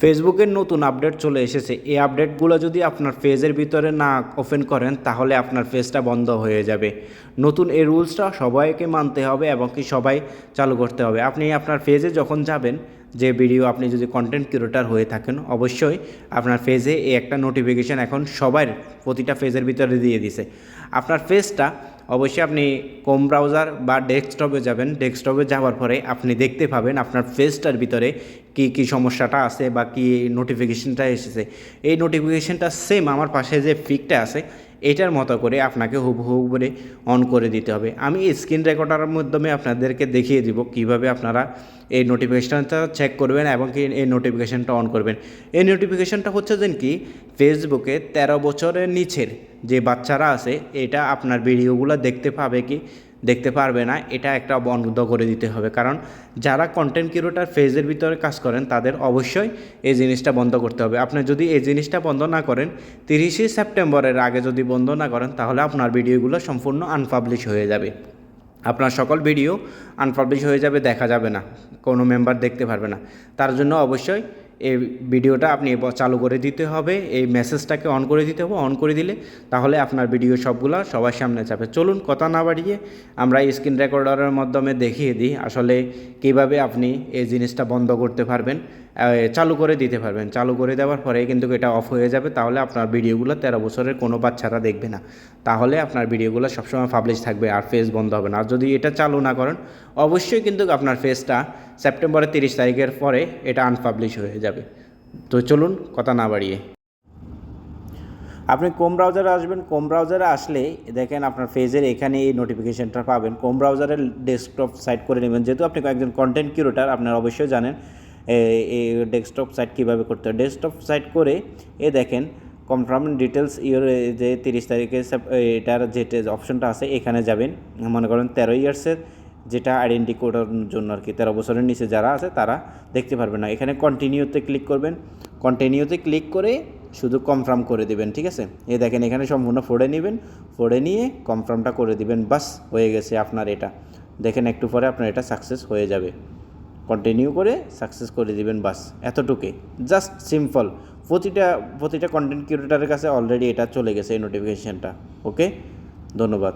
ফেসবুকের নতুন আপডেট চলে এসেছে। এই আপডেটগুলো যদি আপনার ফেজের ভিতরে না ওপেন করেন, তাহলে আপনার ফেজটা বন্ধ হয়ে যাবে। নতুন এই রুলসটা সবাইকে মানতে হবে এবং কি সবাই চালু করতে হবে। আপনি আপনার ফেজে যখন যাবেন, যে ভিডিও আপনি যদি কন্টেন্ট ক্রিয়েটার হয়ে থাকেন, অবশ্যই আপনার ফেজে এই একটা নোটিফিকেশান এখন সবার প্রতিটা ফেজের ভিতরে দিয়ে দিছে। আপনার ফেজটা অবশ্যই আপনি কোম ব্রাউজার বা ডেস্কটপে যাবেন। ডেস্কটপে যাওয়ার পরে আপনি দেখতে পাবেন আপনার ফেজটার ভিতরে কি কি সমস্যাটা আছে বা কি নোটিফিকেশনটা এসেছে। এই নোটিফিকেশনটা সেম আমার পাশে যে ফিকটা আছে, এটার মতো করে আপনাকে হুবহু করে অন করে দিতে হবে। আমি স্ক্রিন রেকর্ডারের মাধ্যমে আপনাদেরকে দেখিয়ে দিব কীভাবে আপনারা এই নোটিফিকেশানটা চেক করবেন এবং কি এই নোটিফিকেশানটা অন করবেন। এই নোটিফিকেশানটা হচ্ছে যেন কি? ফেসবুকে তেরো বছরের নিচের যে বাচ্চারা আছে, এটা আপনার ভিডিওগুলো দেখতে পাবে কি, দেখতে পারবে না, এটা একটা বন্ধ করে দিতে হবে। কারণ যারা কন্টেন্ট ক্রিয়েটার ফেজের ভিতরে কাজ করেন, তাদের অবশ্যই এই জিনিসটা বন্ধ করতে হবে। আপনি যদি এই জিনিসটা বন্ধ না করেন, তিরিশে সেপ্টেম্বরের আগে যদি বন্ধ না করেন, তাহলে আপনার ভিডিওগুলো সম্পূর্ণ আনপাবলিশ হয়ে যাবে। আপনার সকল ভিডিও আনপাবলিশ হয়ে যাবে, দেখা যাবে না, কোনো মেম্বার দেখতে পারবে না। তার জন্য অবশ্যই এই ভিডিওটা আপনি চালু করে দিতে হবে, এই মেসেজটাকে অন করে দিতে হবে অন করে দিলে তাহলে আপনার ভিডিও সবগুলো সবার সামনে যাবে। চলুন কথা না বাড়িয়ে আমরা স্ক্রিন রেকর্ডারের মাধ্যমে দেখিয়ে দিই আসলে কীভাবে আপনি এই জিনিসটা বন্ধ করতে পারবেন চালু করে দিতে পারবেন। চালু করে দেওয়ার পরে কিন্তু এটা অফ হয়ে যাবে, তাহলে আপনার ভিডিওগুলো তেরো বছরের কোনো বাচ্চারা দেখবে না। তাহলে আপনার ভিডিওগুলো সবসময় পাবলিশ থাকবে আর ফেস বন্ধ হবে না। আর যদি এটা চালু না করেন, অবশ্যই কিন্তু আপনার ফেসটা সেপ্টেম্বরের তিরিশ তারিখের পরে এটা আনপাবলিশ হয়ে যাবে। তো চলুন কথা না বাড়িয়ে। আপনি কোম ব্রাউজারে আসবেন। কোম ব্রাউজারে আসলে দেখেন আপনার ফেজের এখানে এই নোটিফিকেশনটা পাবেন। কোম ব্রাউজারের ডেস্কটপ সাইট করে নেবেন। যেহেতু আপনি একজন কন্টেন্ট কিউরেটার আপনারা অবশ্যই জানেন এই ডেস্কটপ সাইট কীভাবে করতে হয়। ডেস্কটপ সাইট করে এ দেখেন কনফার্ম ডিটেলস ইয়োর যে তিরিশ তারিখে এটার যে অপশনটা আছে, এখানে যাবেন। মনে করেন তেরো ইয়ার্সের যেটা আইডেন্টি কোডের জন্য আর কি। তেরো বছরের নিচে যারা আছে, তারা দেখতে পারবে না। এখানে কন্টিনিউতে ক্লিক করবেন। কন্টিনিউতে ক্লিক করে শুধু কনফার্ম করে দিবেন, ঠিক আছে? এ দেখেন, এখানে সম্পূর্ণ ফোড়ে নেবেন। ফোড়ে নিয়ে কনফার্মটা করে দিবেন, বাস, হয়ে গেছে আপনার এটা। দেখেন, একটু পরে আপনার এটা সাকসেস হয়ে যাবে। কন্টিনিউ করে সাকসেস করে দিবেন, বাস, এতটুকুই। জাস্ট সিম্পল প্রতিটা প্রতিটা কন্টেন্ট ক্রিয়েটারের কাছে অলরেডি এটা চলে গেছে, এই নোটিফিকেশানটা ওকে ধন্যবাদ।